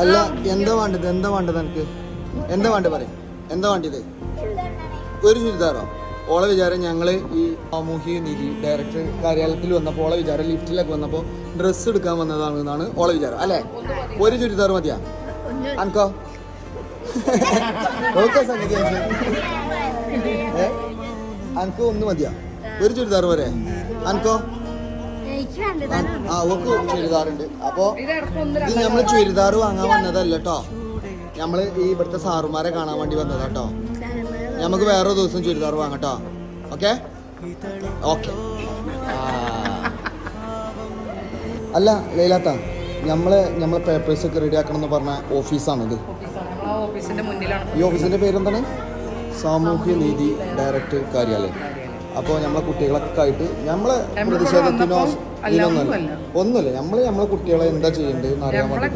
അല്ല എന്താ വേണ്ടത്? എന്താ വേണ്ടത് എനിക്ക് എന്താ വേണ്ടത് പറയും. എന്താ വേണ്ടത്? ഒരു ചുരിദാറോ ഓളെ വിചാരം ഞങ്ങൾ ഈ സാമൂഹിക നീതി ഡയറക്ടർ കാര്യാലയത്തിൽ വന്നപ്പോൾ ഓളെ വിചാരം ലിഫ്റ്റിലൊക്കെ വന്നപ്പോൾ ഡ്രസ്സ് എടുക്കാൻ വന്നതാണ് എന്നാണ് ഓളെ വിചാരം അല്ലേ? ഒരു ചുരിദാർ മതിയാ? അനക്കോ? ഓക്കെ സംഗതി അനക്ക് ഒന്ന് മതിയാ? ഒരു ചുരിദാർ പോരെ. അനക്കോ? ആ ഓക്ക് ചുരിദാറുണ്ട്. അപ്പോ ഇത് നമ്മൾ ചുരിദാർ വാങ്ങാൻ വന്നതല്ല കേട്ടോ നമ്മൾ ഈ ഇവിടുത്തെ സാറുമാരെ കാണാൻ വേണ്ടി വന്നതാ കേട്ടോ നമുക്ക് വേറെ ദിവസം ചുരിദാർ വാങ്ങട്ടോ ഓക്കെ? ഓക്കെ. അല്ല ലൈലാത്ത നമ്മൾ നമ്മളെ പേപ്പേഴ്സ് ഒക്കെ റെഡി ആക്കണം എന്ന് പറഞ്ഞ ഓഫീസാണിത്. ഈ ഓഫീസിന്റെ പേരെന്താണ്? സാമൂഹ്യ നീതി ഡയറക്ടർ കാര്യാലയം. അപ്പോൾ നമ്മളെ കുട്ടികളൊക്കെ ആയിട്ട് നമ്മളെ പ്രതിഷേധത്തിനോ ഇതിനൊന്നുമല്ല. ഒന്നുമില്ല. നമ്മൾ നമ്മളെ കുട്ടികളെ എന്താ ചെയ്യേണ്ടത് എന്ന് അറിയാൻ വേണ്ടി